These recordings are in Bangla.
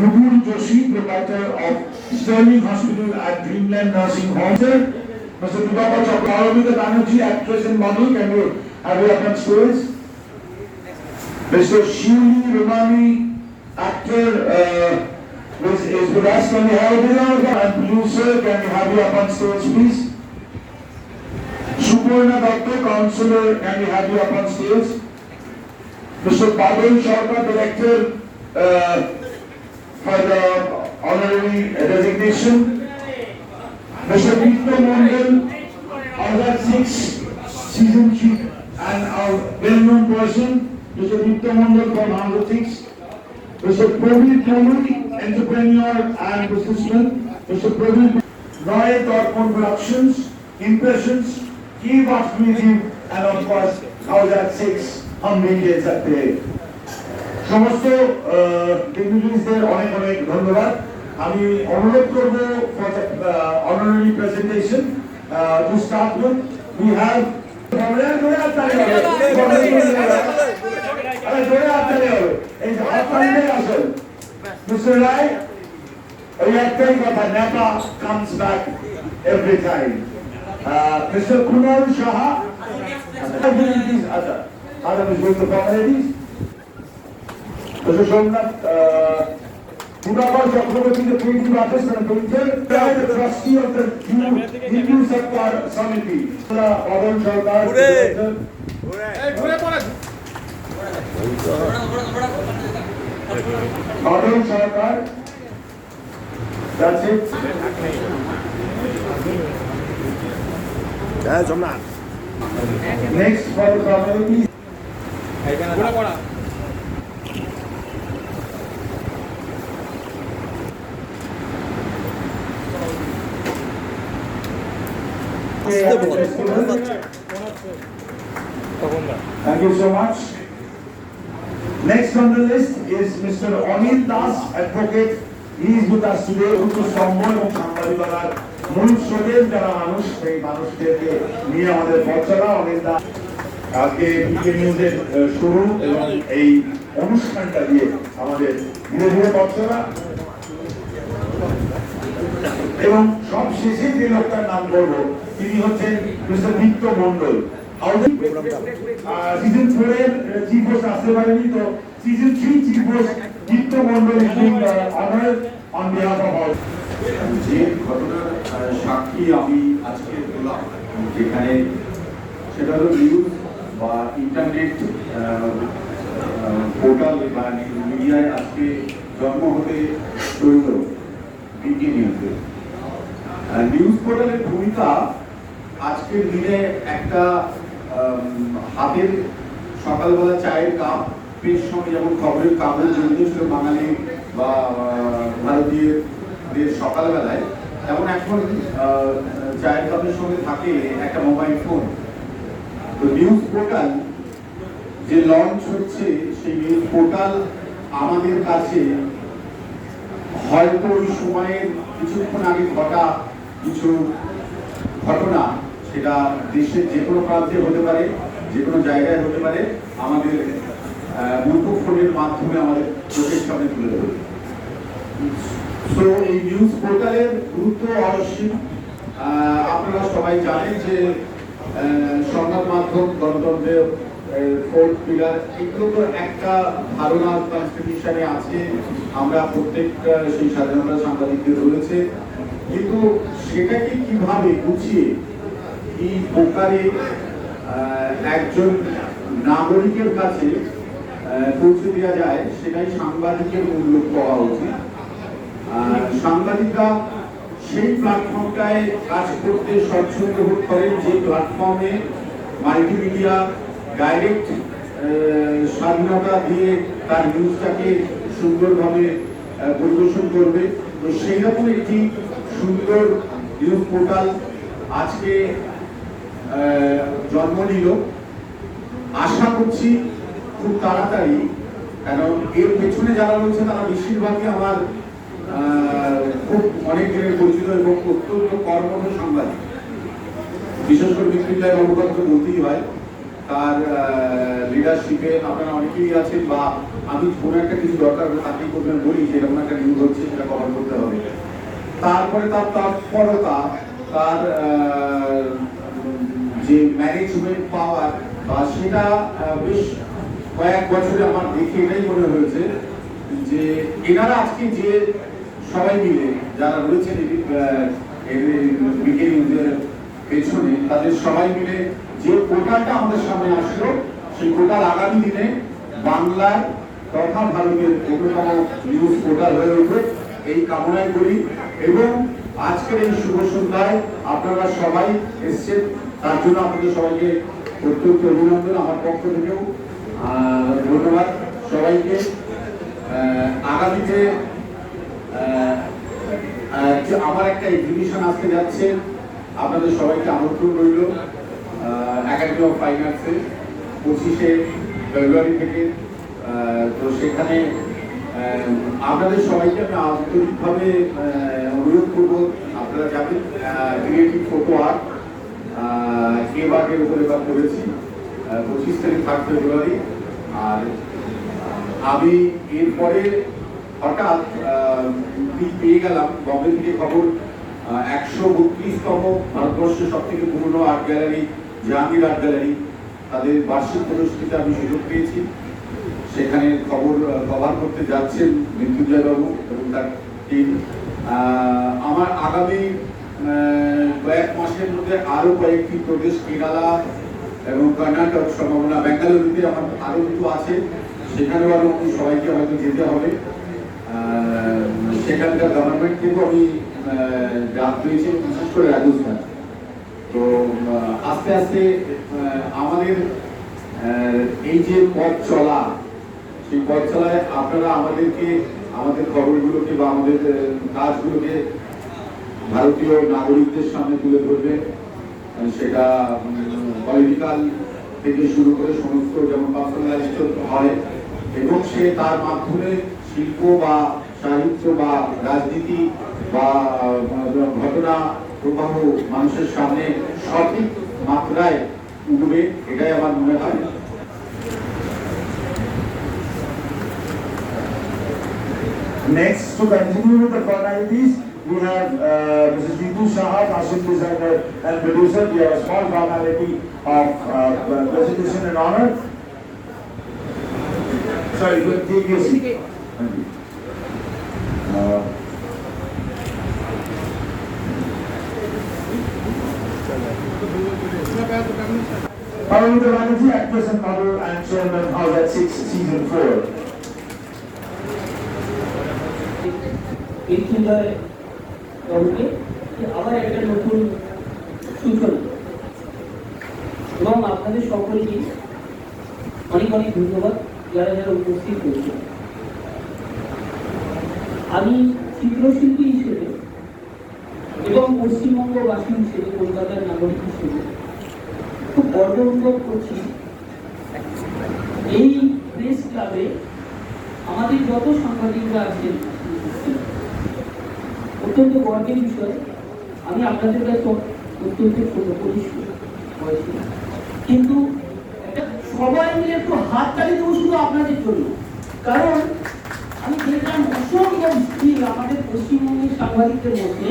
Nubul Joshi, proprietor of Sterling Hospital at Dreamland Nursing Home. Sir, Mr. Dubaba Chakravarti Banerjee, actress and model, can you have you up on? Mr. Shuli Romani, actor, uh, is, is with us. Can you have dinner? And producer, can you have you up on stage, please? Suparna Doctor, counselor, can you have you up on stage? Mr. Babul Sharma, director, uh, for the honorary designation. Mr. Vito Mondal, Alva 6, season 3, and our well-known person, Mr. Vito Mondal from Alva 6. Mr. Praveen Kamul, entrepreneur and businessman. Mr. Praveen Roy Dortmund Productions, Impressions, Key Watch Museum, and of course, House at 6, हम मिल सकते हैं সমস্ত ডিগনিটারিজদের অনেক অনেক ধন্যবাদ। আমি অনুরোধ করব for honorary presentation to start with we have জোরে হাততালি হবে। আরে জোরে হাততালি হবে। এই যে হাততালিটাই আসল মিস্টার রায় ওই একটাই কথা নেতা comes back every time mister Kunal Saha আচ্ছা Adam is going to formalities. Uh, Chakraborty, the artist and the trustee of the Hindu Hindu Sarkar Samiti. Pavan Sarkar, director. Pavan Sarkar. That's it. Joy Somnath Next for the formalities. Thank you so much. Next on the list is Mr. Anil Das, advocate. He is with us today. উচ্চ স্তম্ভ এবং সাংবাদিকতার মূল স্রোতের যারা মানুষ সেই মানুষদেরকে নিয়ে আমাদের পথ অনিল দাস আজকে পিকে নিউজের শুরু এবং এই অনুষ্ঠানটা দিয়ে আমাদের ধীরে ধীরে পথ এবং সব শেষে যে লোকটার নাম বলব তিনি হচ্ছেন mister Nitya Mondal season four chief host আসতে পারেনি, তো সিজন থ্রি চিফ হোস্ট নিত্য মন্ডল যে ঘটনার সাক্ষী আমি আজকে পেলাম, যেখানে সেটা হলো নিউজ বা ইন্টারনেট পোর্টাল বা মিডিয়ায় আজকে জন্ম হতে তৈল বিডি নিউজে নিউজ পোর্টালের ভূমিকা আজকের দিনে একটা হাতের সকালবেলা চায়ের কাপ পেশ সঙ্গে যেমন খবরের কাগজ জড়িত ছিল বাঙালি বা ভারতীয়দের সকালবেলায়, তেমন এখন চায়ের কাপের সঙ্গে থাকে একটা মোবাইল ফোন তো নিউজ পোর্টাল যে লঞ্চ হচ্ছে, সেই নিউজ পোর্টাল আমাদের কাছে হয়তো ওই সময়ের কিছুক্ষণ আগে ঘটা কিছু ঘটনা সেটা দেশের যে কোনো প্রান্তে হতে পারে, যে কোনো জায়গায় হতে পারে, আমাদের মুঠোফোনের মাধ্যমে আমাদের চোখের সামনে তুলে ধরবে। তো এই নিউজ পোর্টালের গুরুত্ব অবশ্যই আপনারা সবাই জানেন যে সংবাদ মাধ্যম, গণতন্ত্রের ফোর্থ পিলার এগুলো তো একটা ধারণা কনস্টিটিউশনে আছে। আমরা প্রত্যেকটা, সেই স্বাধীনতা সাংবাদিকদের রয়েছে কিন্তু সেটাকে কীভাবে গুছিয়ে এই প্রকারে একজন নাগরিকের কাছে পৌঁছে দেওয়া যায়, সেটাই সাংবাদিকের উচিত। সাংবাদিকরা সেই প্ল্যাটফর্মটায় কাজ করতে স্বচ্ছন্দ বোধ করেন, যে প্ল্যাটফর্মে মাল্টিমিডিয়া ডাইরেক্ট স্বাধীনতা দিয়ে তার নিউজটাকে সুন্দরভাবে পরিবেশন করবে। তো সেই রকম একটি সুন্দর নিউজ পোর্টাল আজকে জন্ম নিল। আশা করছি খুব তাড়াতাড়ি, কারণ এর পেছনে যারা রয়েছে তারা বেশিরভাগই আমার খুব অনেক দিনের পরিচিত এবং অত্যন্ত কর্মঠ সাংবাদিক। বিশেষ করে বাবুর কথা বলতেই হয়, তার লিডারশিপে আপনারা অনেকেই আছেন বা আমি কোনো একটা কিছু দরকার তাকেই করবেন বলি যে এরকম একটা নিউজ হচ্ছে, সেটা কভার করতে হবে। তারপরে তার তৎপরতা তার যে ম্যানেজমেন্ট পাওয়ার বা সেটা বেশ কয়েক বছরে আমার দেখে এটাই মনে হয়েছে যে এনারা আজকে যে সবাই মিলে যারা রয়েছেন বিকেল নিউজের পেছনে, তাদের সবাই মিলে যে পোর্টালটা আমাদের সামনে আসলো, সেই পোর্টাল আগামী দিনে বাংলার তথা ভারতের অন্যতম নিউজ পোর্টাল হয়ে উঠবে। এই কামনাই করি এবং আজকের এই শুভ সন্ধ্যায় আপনারা সবাই এসছেন তার জন্য আপনাদের সবাইকে অত্যন্ত অভিনন্দন আমার পক্ষ থেকেও। ধন্যবাদ সবাইকে। আগামীতে আমার একটা এক্সিবিশন আসতে যাচ্ছে, আপনাদের সবাইকে আমন্ত্রণ রইল। একাডেমি অফ ফাইন আর্টসে পঁচিশে ফেব্রুয়ারি থেকে। তো সেখানে আপনাদের সবাইকে আমি আন্তরিকভাবে অনুরোধ করব, আপনারা যাবেন। ক্রিয়েটিভ ফটো আর্ট এ বাগের উপরে এবার করেছি পঁচিশ তারিখ থার্ড ফেব্রুয়ারি আর আমি এরপরে হঠাৎ পেয়ে গেলাম বম্বে থেকে খবর একশো বত্রিশতম ভারতবর্ষের সব থেকে পুরনো art gallery Jahangir art gallery তাদের বার্ষিক প্রদর্শনীতে আমি সুযোগ পেয়েছি। সেখানে খবর কভার করতে যাচ্ছেন মৃত্যুঞ্জয় বাবু এবং তার টিম আমার আগামী কয়েক মাসের মধ্যে আরও কয়েকটি প্রদেশ কেরালা এবং কর্ণাটক সম্ভাবনা বেঙ্গালুরুতে আমার আরও দুটো আছে, সেখানেও আরও সবাইকে হয়তো যেতে হবে। সেখানকার গভর্নমেন্ট থেকেও আমি ডাক পেয়েছি বিশেষ করে রাজস্থান। তো আস্তে আস্তে আমাদের এই যে পথ চলা, সেই পথ চলায় আপনারা আমাদেরকে, আমাদের খবরগুলোকে বা আমাদের কাজগুলোকে ভারতীয় নাগরিকদের সামনে তুলে ধরবে সেটা পলিটিক্যাল থেকে শুরু করে সমস্ত যেমন পার্সোনালাইজড হয় এবং সে তার মাধ্যমে শিল্প বা সাহিত্য বা রাজনীতি বা ঘটনা প্রবাহ মানুষের সামনে সঠিক মাত্রায় উঠবে এটাই আমার মনে হয়। Next, to continue with the formalities, We have uh, Mrs. Deepu Saha, fashion designer and producer. We have a small formality of uh, presentation and honor. Sorry, you can take your seat. Thank you. Uh, Paramita Banerjee, actress and model and chairman House that 6, season 4. দলকে আবার একটা নতুন সূচনা। এবং আপনাদের সকলকে অনেক অনেক ধন্যবাদ যারা যারা উপস্থিত হয়েছে আমি চিত্রশিল্পী হিসেবে এবং পশ্চিমবঙ্গবাসী হিসেবে, কলকাতার নাগরিক হিসেবে খুব গর্ব অনুভব করছি এই প্রেস ক্লাবে আমাদের যত সাংবাদিকরা আছেন অত্যন্ত গর্বের বিষয়। আমি আপনাদের কাছে অত্যন্ত কিন্তু সবাই মিলে একটু হাত তালি দেবো শুধু আপনাদের জন্য। কারণ আমি দেখলাম অসংখ্য স্কিল আমাদের পশ্চিমবঙ্গের সাংবাদিকদের মধ্যে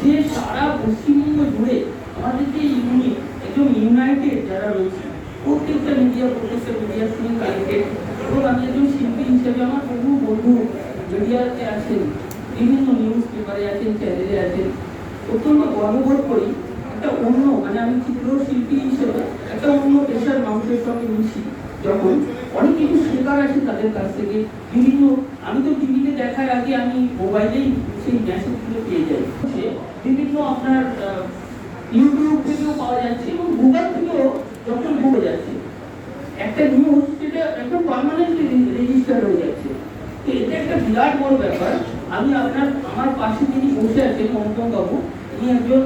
যে সারা পশ্চিমবঙ্গ জুড়ে আমাদের যে ইউনিট একদম ইউনাইটেড যারা রয়েছে, প্রত্যেকটা মিডিয়া প্রত্যেকটা মিডিয়ার সঙ্গে কানেক্টেড এবং আমি একজন শিল্পী হিসেবে, আমার বহু বন্ধু মিডিয়াতে আছেন। বিভিন্ন নিউজ পেপারে আছেন চ্যানেলে আছেন অত্যন্ত গর্ববোধ করি, একটা অন্য মানে আমি চিত্রশিল্পী হিসেবে একটা অন্য পেশার মানুষের সঙ্গে মিশি। যখন অনেক কিছু শেখার আছে তাদের কাছ থেকে, বিভিন্ন, আমি তো টিভিতে দেখার আগে আমি মোবাইলেই সেই মেসেজগুলো পেয়ে যাই। বিভিন্ন আপনার ইউটিউব থেকেও পাওয়া যাচ্ছে এবং গুগল থেকেও যখন পাওয়া যাচ্ছে। একটা নিউজ সেটা একদম পার্মানেন্টলি রেজিস্টার হয়ে যাচ্ছে। তো এটা একটা বিরাট বড় ব্যাপার। আমি আপনার আমার পাশে যিনি বসে আছেন অন্তম বাবু ইনি একজন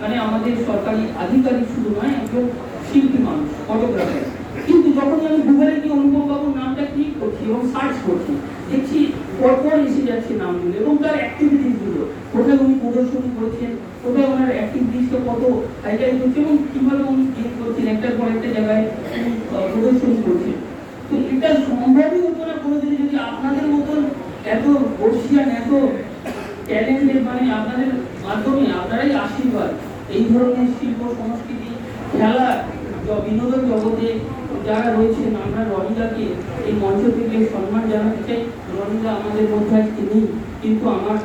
মানে আমাদের সরকারি আধিকারিক শুধু নয় একজন শিল্পী মানুষ ফটোগ্রাফার কিন্তু যখন আমি গুগলে গিয়ে অনুপম বাবুর নামটা ক্লিক করছি এবং সার্চ করছি দেখছি পরপর এসে যাচ্ছে নামগুলো এবং তার অ্যাক্টিভিটিসগুলো। কোথায় উনি প্রদর্শনী করেছেন কোথায় ওনার অ্যাক্টিভিটিসটা কত হাইলাইট হচ্ছে এবং কীভাবে উনি গেম করছেন একটার পর একটা জায়গায় উনি, প্রদর্শনী করছেন। তো এটা সম্ভবই হতো না কোনোদিনই যদি আপনাদের মতন এত বর্ষিয়ান, এত ট্যালেন্টের মানে আপনাদের মাধ্যমে আপনারাই আশীর্বাদ। এই ধরনের শিল্প, সংস্কৃতি, খেলা বিনোদন জগতে যারা রয়েছেন, আমরা রনিদাকে এই মঞ্চ থেকে সম্মান জানাতে চাই। রনিদা আমাদের মধ্যে আজকে নেই, কিন্তু আমার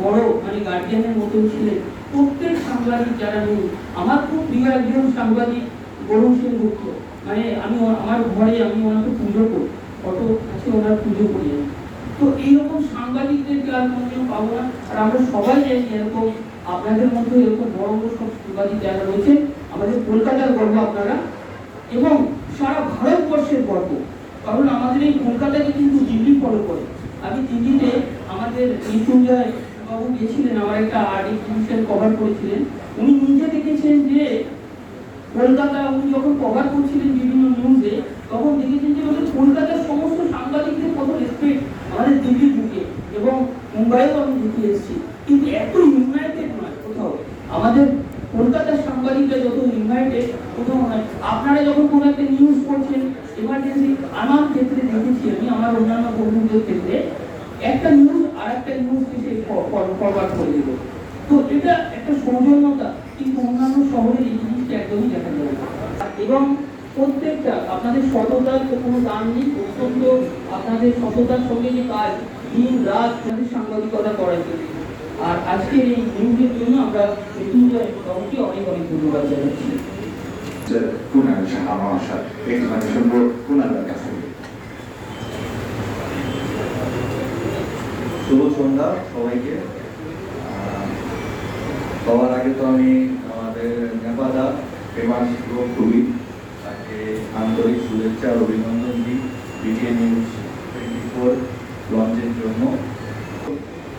বড় মানে গার্জিয়ানের মতন ছিলেন। প্রত্যেক সাংবাদিক যারা নেই, আমার খুব প্রিয় একজন সাংবাদিক, বরুণ সেনগুপ্ত। মানে আমি আমার ঘরে আমি ওনাকে পুজো করি কত আছে ওনার পুজো করি আমি। তো এইরকম সাংবাদিকদেরকে আর কোনোদিন পাবো না, আর আমরা সবাই জানি এরকম আপনাদের মধ্যে এরকম বড় বড় সব সাংবাদিক যারা রয়েছে, আমাদের কলকাতার গর্ব আপনারা, এবং সারা ভারতবর্ষের গর্ব, কারণ আমাদের এই কলকাতাকে কিন্তু দিল্লি ফলো করে। আমি দিল্লিতে আমাদের মৃত্যুঞ্জয় বাবু গেছিলেন আমার একটা আর্ট এক্সিবিশন কভার করেছিলেন। উনি নিজে দেখেছেন যে কলকাতা উনি যখন কভার করছিলেন বিভিন্ন নিউজে তখন দেখেছেন যে কলকাতার সমস্ত রেসপেক্ট আমাদের দিল্লি বুকে এবং মুম্বাইও আমি দেখে এসেছি। কিন্তু এত ইউনাইটেড নয় কোথাও। আমাদের কলকাতার সাংবাদিকরা যত ইউনাইটেড কোথাও নয়। আপনারা যখন কোনো একটা নিউজ পড়ছেন এমার্জেন্সি আমার ক্ষেত্রে দেখেছি আমি, আমার অন্যান্য বন্ধুদের ক্ষেত্রে। একটা নিউজ আর একটা নিউজকে সে ফরওয়ার্ড করে দিল। তো এটা একটা সৌজন্যতা, কিন্তু অন্যান্য শহরে এই জিনিসটা একদমই দেখা যায়। এবং প্রত্যেকটা আপনাদের সততার তো কোনো দাম নেই অত্যন্ত আপনাদের সততার সঙ্গে যে কাজ দিন রাত আপনাদের সাংবাদিকতা করার জন্য। আর আজকের এই নিউজের জন্য আমরা মৃত্যুঞ্জয় বাবুকে অনেক অনেক ধন্যবাদ জানাচ্ছি। শুনব কুনালের কাছ থেকে। শুভ সন্ধ্যা সবাইকে। আহ, সবার আগে তো আমি আমাদের নেপাদা ফেমাস খুবই। তাকে আন্তরিক শুভেচ্ছা আর অভিনন্দন দিই। বিটিএ নিউজ টোয়েন্টি ফোর লঞ্চের জন্য।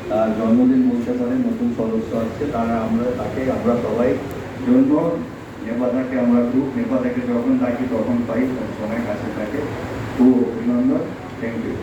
তার জন্মদিন বলতে পারে নতুন সদস্য আছে তারা আমরা, তাকে আমরা সবাই জন্য নেপাতাকে আমরা খুব নেপাতাকে যখন ডাকি তখন পাই সবসময় কাছে থাকে। খুব অভিনন্দন। Thank you